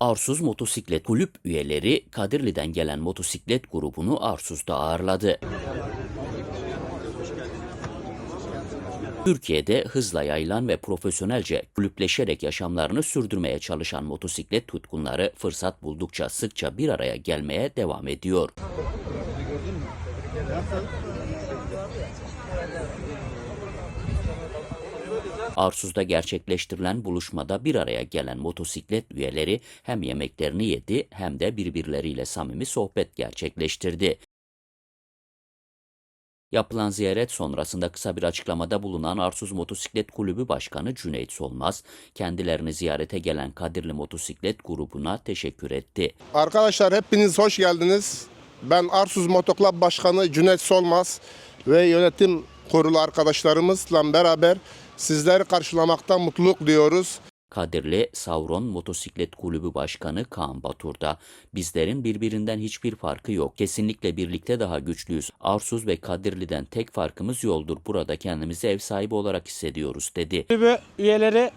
Arsuz Motosiklet Kulüp üyeleri Kadirli'den gelen motosiklet grubunu Arsuz'da ağırladı. Türkiye'de hızla yayılan ve profesyonelce kulüpleşerek yaşamlarını sürdürmeye çalışan motosiklet tutkunları fırsat buldukça sıkça bir araya gelmeye devam ediyor. Arsuz'da gerçekleştirilen buluşmada bir araya gelen motosiklet üyeleri hem yemeklerini yedi hem de birbirleriyle samimi sohbet gerçekleştirdi. Yapılan ziyaret sonrasında kısa bir açıklamada bulunan Arsuz Motosiklet Kulübü Başkanı Cüneyt Solmaz, kendilerini ziyarete gelen Kadirli Motosiklet grubuna teşekkür etti. Arkadaşlar hepiniz hoş geldiniz. Ben Arsuz Motoklub Başkanı Cüneyt Solmaz ve yönetim kurulu arkadaşlarımızla beraber sizleri karşılamaktan mutluluk duyuyoruz. Kadirli Savron Motosiklet Kulübü Başkanı Kaan Batur da bizlerin birbirinden hiçbir farkı yok. Kesinlikle birlikte daha güçlüyüz. Arsuz ve Kadirli'den tek farkımız yoldur. Burada kendimizi ev sahibi olarak hissediyoruz dedi. Kulübü üyeleri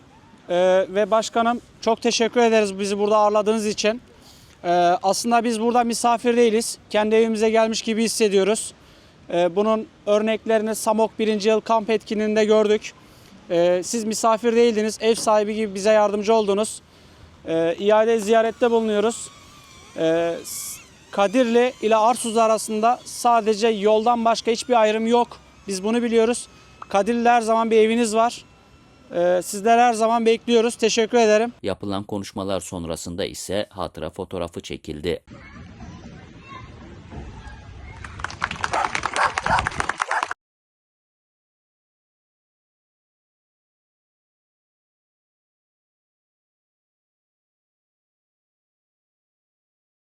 e, ve başkanım çok teşekkür ederiz bizi burada ağırladığınız için. E, aslında biz burada misafir değiliz. Kendi evimize gelmiş gibi hissediyoruz. E, bunun örneklerini Samok 1. yıl kamp etkinliğinde gördük. E, siz misafir değildiniz, ev sahibi gibi bize yardımcı oldunuz. E, iade ziyarette bulunuyoruz. E, Kadirli ile Arsuz arasında sadece yoldan başka hiçbir ayrım yok. Biz bunu biliyoruz. Kadirli'de her zaman bir eviniz var. Sizler her zaman bekliyoruz. Teşekkür ederim. Yapılan konuşmalar sonrasında ise hatıra fotoğrafı çekildi.